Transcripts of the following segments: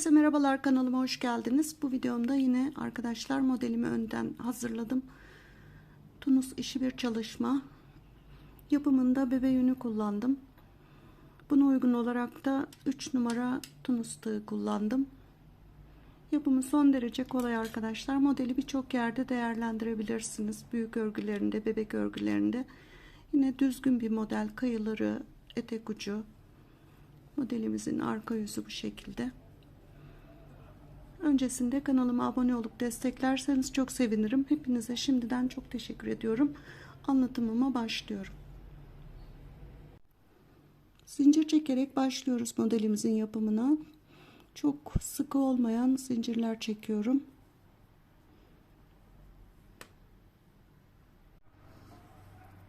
Herkese merhabalar kanalıma hoş geldiniz. Bu videomda yine arkadaşlar modelimi önden hazırladım. Tunus işi bir çalışma. Yapımında bebe yünü kullandım. Buna uygun olarak da 3 numara Tunus tığı kullandım. Yapımı son derece kolay arkadaşlar. Modeli birçok yerde değerlendirebilirsiniz. Büyük örgülerinde, bebek örgülerinde. Yine düzgün bir model. Kayıları, etek ucu. Modelimizin arka yüzü bu şekilde. Öncesinde kanalıma abone olup desteklerseniz çok sevinirim. Hepinize şimdiden çok teşekkür ediyorum. Anlatımıma başlıyorum. Zincir çekerek başlıyoruz modelimizin yapımına. Çok sıkı olmayan zincirler çekiyorum.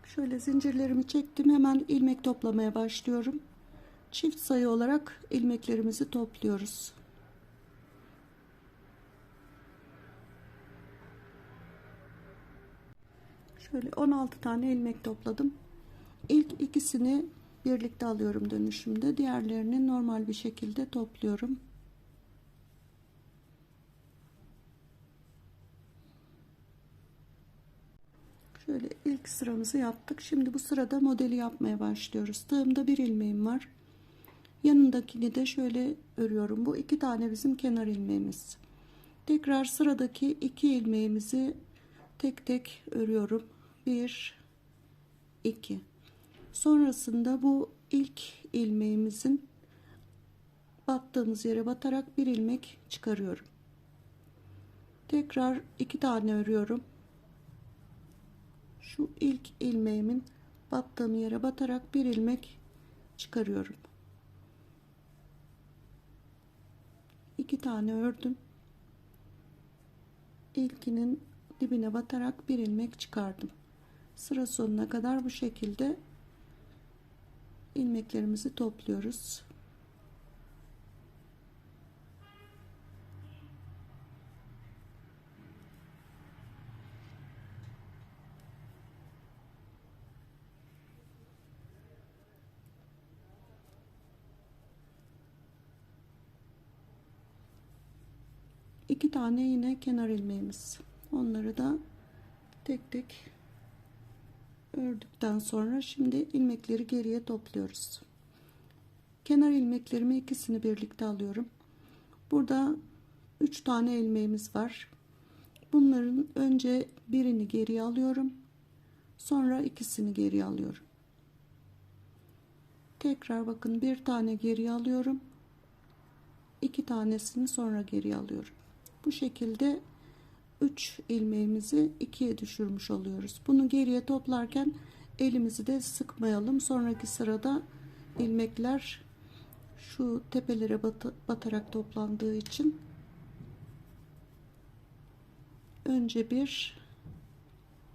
Şöyle zincirlerimi çektim. Hemen ilmek toplamaya başlıyorum. Çift sayı olarak ilmeklerimizi topluyoruz. Şöyle 16 tane ilmek topladım. İlk ikisini birlikte alıyorum dönüşümde. Diğerlerini normal bir şekilde topluyorum. Şöyle ilk sıramızı yaptık. Şimdi bu sırada modeli yapmaya başlıyoruz. Tığımda bir ilmeğim var. Yanındakini de şöyle örüyorum. Bu iki tane bizim kenar ilmeğimiz. Tekrar sıradaki iki ilmeğimizi tek tek örüyorum. 1 2 sonrasında bu ilk ilmeğimizin battığımız yere batarak bir ilmek çıkarıyorum. Tekrar iki tane örüyorum. Şu ilk ilmeğimin battığım yere batarak bir ilmek çıkarıyorum. İki tane ördüm. İlkinin dibine batarak bir ilmek çıkardım sıra sonuna kadar bu şekilde ilmeklerimizi topluyoruz. İki tane yine kenar ilmeğimiz. Onları da tek tek ördükten sonra şimdi ilmekleri geriye topluyoruz. Kenar ilmeklerimi ikisini birlikte alıyorum. Burada 3 tane ilmeğimiz var. Bunların önce birini geriye alıyorum. Sonra ikisini geriye alıyorum. Tekrar bakın bir tane geriye alıyorum. iki tanesini sonra geriye alıyorum. Bu şekilde 3 ilmeğimizi ikiye düşürmüş oluyoruz. Bunu geriye toplarken elimizi de sıkmayalım. Sonraki sırada ilmekler şu tepelere bat batarak toplandığı için önce bir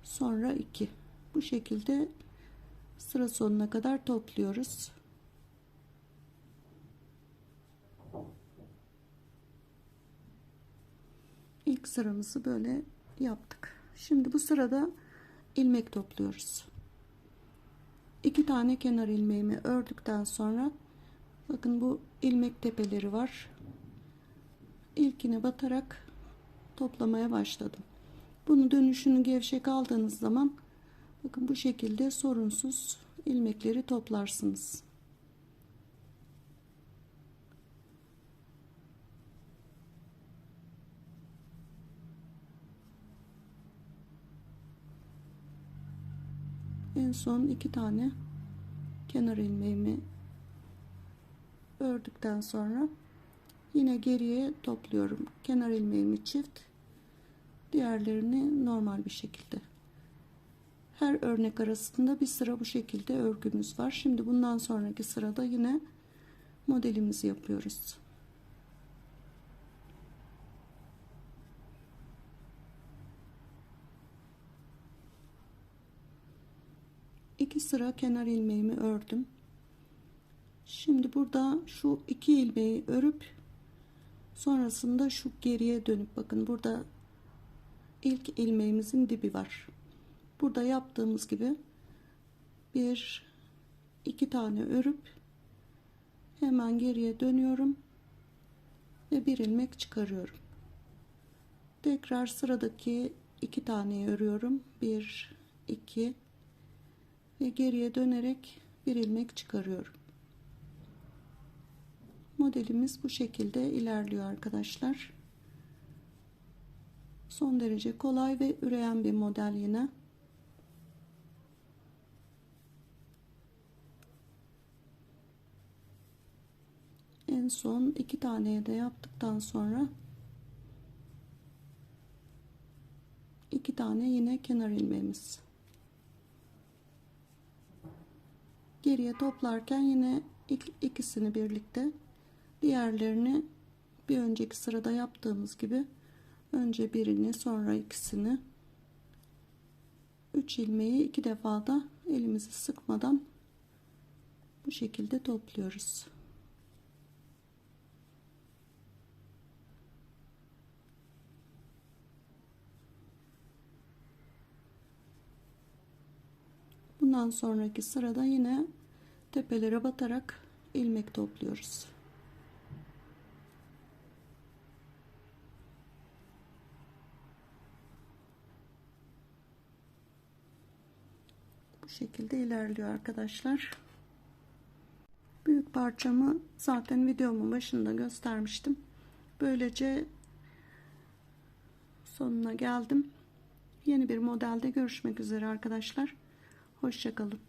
sonra iki bu şekilde sıra sonuna kadar topluyoruz. Sıramızı böyle yaptık. Şimdi bu sırada ilmek topluyoruz. İki tane kenar ilmeğimi ördükten sonra bakın bu ilmek tepeleri var. İlkine batarak toplamaya başladım. Bunu dönüşünü gevşek aldığınız zaman bakın bu şekilde sorunsuz ilmekleri toplarsınız. En son iki tane kenar ilmeğimi ördükten sonra yine geriye topluyorum. Kenar ilmeğimi çift diğerlerini normal bir şekilde. Her örnek arasında bir sıra bu şekilde örgümüz var. Şimdi bundan sonraki sırada yine modelimizi yapıyoruz iki sıra kenar ilmeğimi ördüm şimdi burada şu iki ilmeği örüp sonrasında şu geriye dönüp bakın burada ilk ilmeğimizin dibi var burada yaptığımız gibi bir iki tane örüp hemen geriye dönüyorum ve bir ilmek çıkarıyorum. Tekrar sıradaki iki taneyi örüyorum. Bir, iki ve geriye dönerek bir ilmek çıkarıyorum. Modelimiz bu şekilde ilerliyor arkadaşlar. Son derece kolay ve üreyen bir model yine. En son iki taneye de yaptıktan sonra iki tane yine kenar ilmeğimiz. Geriye toplarken yine ikisini birlikte diğerlerini bir önceki sırada yaptığımız gibi önce birini sonra ikisini 3 ilmeği iki defa da elimizi sıkmadan bu şekilde topluyoruz. Bundan sonraki sırada yine tepelere batarak ilmek topluyoruz. Bu şekilde ilerliyor arkadaşlar. Büyük parçamı zaten videomun başında göstermiştim. Böylece sonuna geldim. Yeni bir modelde görüşmek üzere arkadaşlar. Hoşçakalın.